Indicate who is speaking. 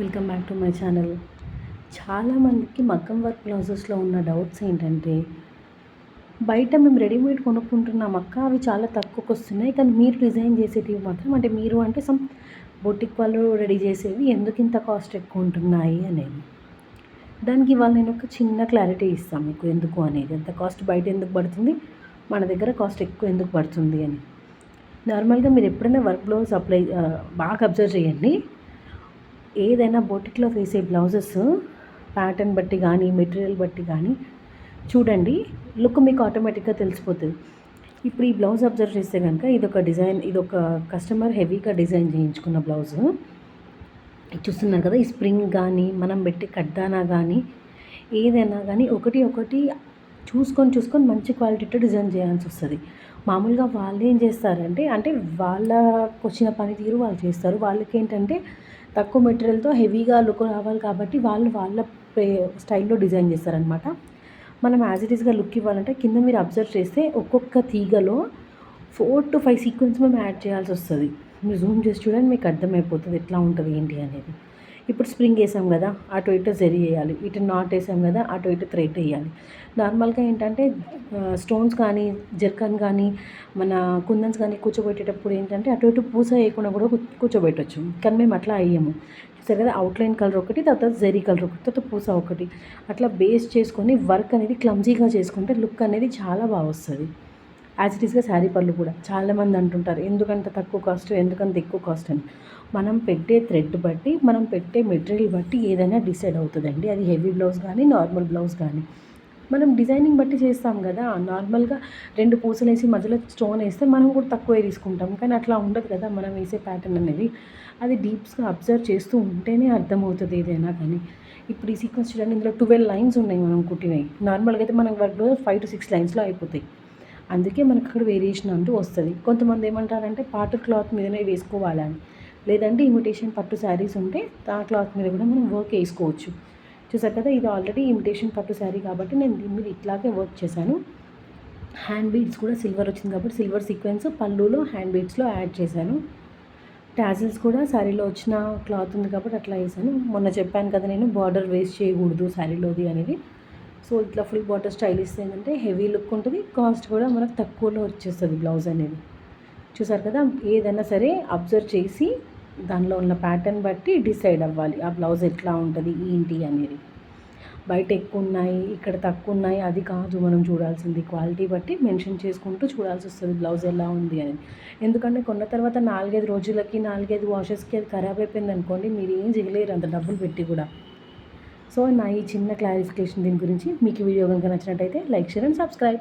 Speaker 1: Welcome back to my channel. చాలామందికి మగ్గం work బ్లౌజెస్లో ఉన్న డౌట్స్ ఏంటంటే బయట మేము రెడీమేడ్ కొనుక్కుంటున్నాం అక్క అవి చాలా తక్కువకి వస్తున్నాయి కానీ మీరు డిజైన్ చేసేటివి మాత్రం అంటే మీరు అంటే సమ్ బొటిక్ వాళ్ళు రెడీ చేసేవి ఎందుకు ఇంత కాస్ట్ ఎక్కువ ఉంటున్నాయి అనేది. దానికి ఇవాళ నేను ఒక చిన్న క్లారిటీ ఇస్తాను మీకు ఎందుకు అనేది. ఎంత కాస్ట్ బయట ఎందుకు పడుతుంది మన దగ్గర కాస్ట్ ఎక్కువ ఎందుకు పడుతుంది అని. నార్మల్గా మీరు ఎప్పుడైనా వర్క్ బ్లౌజ్ అప్లై బాగా అబ్జర్వ్ చేయండి. ఏదైనా బొటిక్లో వేసే బ్లౌజెస్ ప్యాటర్న్ బట్టి కానీ మెటీరియల్ బట్టి కానీ చూడండి లుక్ మీకు ఆటోమేటిక్గా తెలిసిపోతుంది. ఇప్పుడు ఈ బ్లౌజ్ అబ్జర్వ్ చేస్తే కనుక ఇది ఒక డిజైన్ ఇది ఒక కస్టమర్ హెవీగా డిజైన్ చేయించుకున్న బ్లౌజ్. చూస్తున్నారు కదా ఈ స్ప్రింగ్ కానీ మనం పెట్టి కడ్డానా కానీ ఏదైనా కానీ ఒకటి ఒకటి చూసుకొని చూసుకొని మంచి క్వాలిటీతో డిజైన్ చేయాల్సి వస్తుంది. మామూలుగా వాళ్ళు ఏం చేస్తారంటే అంటే వాళ్ళకు వచ్చిన పనితీరు వాళ్ళు చేస్తారు. వాళ్ళకి ఏంటంటే తక్కువ మెటీరియల్తో హెవీగా లుక్ రావాలి కాబట్టి వాళ్ళు వాళ్ళ స్టైల్లో డిజైన్ చేస్తారనమాట మనం యాజ్ ఇట్ ఈస్గా లుక్ ఇవ్వాలంటే కింద మీరు అబ్జర్వ్ చేస్తే ఒక్కొక్క తీగలో ఫోర్ టు ఫైవ్ సీక్వెన్స్ మేము యాడ్ చేయాల్సి వస్తుంది. మీరు జూమ్ చేసి చూడండి మీకు అర్థమైపోతుంది ఎట్లా ఉంటుంది ఏంటి అనేది. ఇప్పుడు స్ప్రింగ్ వేసాం కదా అటు ఇటు జరి వేయాలి. ఇటు నాట్ వేసాం కదా అటు ఇటు థ్రెడ్ వేయాలి. నార్మల్గా ఏంటంటే స్టోన్స్ కానీ జర్కన్ కానీ మన కుందన్స్ కానీ కూర్చోబెట్టేటప్పుడు ఏంటంటే అటు ఇటు పూస వేయకుండా కూడా కూర్చోబెట్టచ్చు. కానీ మేము అట్లా అయ్యాము సరే కదా అవుట్లైన్ కలర్ ఒకటి తర్వాత జెరీ కలర్ ఒకటి తర్వాత పూస ఒకటి. అట్లా బేస్ చేసుకొని వర్క్ అనేది క్లమ్జీగా చేసుకుంటే లుక్ అనేది చాలా బాగా వస్తుంది. యాజ్ ఇట్ ఈస్గా శారీ పళ్ళు కూడా చాలామంది అంటుంటారు ఎందుకంత తక్కువ కాస్ట్ ఎందుకంత ఎక్కువ కాస్ట్ అని. మనం పెట్టే థ్రెడ్ బట్టి మనం పెట్టే మెటీరియల్ బట్టి ఏదైనా డిసైడ్ అవుతుందండి. అది హెవీ బ్లౌజ్ కానీ నార్మల్ బ్లౌజ్ కానీ మనం డిజైనింగ్ బట్టి చేస్తాం కదా. నార్మల్గా రెండు పూసలు వేసి మధ్యలో స్టోన్ వేస్తే మనం కూడా తక్కువే తీసుకుంటాం. కానీ అట్లా ఉండదు కదా. మనం వేసే ప్యాటర్న్ అనేది. అది డీప్స్గా అబ్జర్వ్ చేస్తూ ఉంటేనే అర్థమవుతుంది ఏదైనా కానీ. ఇప్పుడు ఈ సీక్వెన్స్ చూడండి. ఇందులో ట్వెల్వ్ లైన్స్ ఉన్నాయి మనం కుట్టినవి. నార్మల్గా అయితే మనం వర్క్లో ఫైవ్ టు సిక్స్ లైన్స్లో అయిపోతాయి. అందుకే మనకు అక్కడ వేరియేషన్ అంటూ వస్తుంది. కొంతమంది ఏమంటారంటే పాటు క్లాత్ మీదనే వేసుకోవాలని. లేదంటే ఇమిటేషన్ పట్టు శారీస్ ఉంటే ఆ క్లాత్ మీద కూడా మనం వర్క్ వేసుకోవచ్చు. చూసారు కదా ఇది ఆల్రెడీ ఇమిటేషన్ పట్టు శారీ కాబట్టి నేను దీని మీద ఇట్లాగే వర్క్ చేశాను. హ్యాండ్ బీడ్స్ కూడా సిల్వర్ వచ్చింది కాబట్టి సిల్వర్ సీక్వెన్స్ పళ్ళులో హ్యాండ్ బీడ్స్లో యాడ్ చేశాను. ట్యాజిల్స్ కూడా శారీలో వచ్చిన క్లాత్ ఉంది కాబట్టి అట్లా వేసాను మొన్న చెప్పాను కదా నేను బార్డర్ వేస్ట్ చేయకూడదు శారీలోది అనేది. సో ఇట్లా ఫుల్ బాటర్ స్టైల్ ఇస్తే ఏంటంటే హెవీ లుక్ ఉంటుంది. కాస్ట్ కూడా మనకు తక్కువలో వచ్చేస్తుంది బ్లౌజ్ అనేది. చూసారు కదా? ఏదైనా సరే అబ్జర్వ్ చేసి దానిలో ఉన్న ప్యాటర్న్ బట్టి డిసైడ్ అవ్వాలి. ఆ బ్లౌజ్ ఎట్లా ఉంటుంది? ఏంటి అనేది. బయట ఎక్కువ ఉన్నాయి ఇక్కడ తక్కువ ఉన్నాయి అది కాదు. మనం చూడాల్సింది క్వాలిటీ బట్టి మెన్షన్ చేసుకుంటూ చూడాల్సి వస్తుంది బ్లౌజ్ ఎలా ఉంది అని ఎందుకంటే కొన్న తర్వాత నాలుగైదు రోజులకి నాలుగైదు వాషెస్కి అది ఖరాబ్ అయిపోయింది అనుకోండి మీరు ఏం చేయలేరు అంత డబ్బులు పెట్టి కూడా. సో నా ఈ చిన్న క్లారిఫికేషన్ దీని గురించి మీకు వీడియో కనుక నచ్చినట్టయితే లైక్ షేర్ అండ్ సబ్స్క్రైబ్.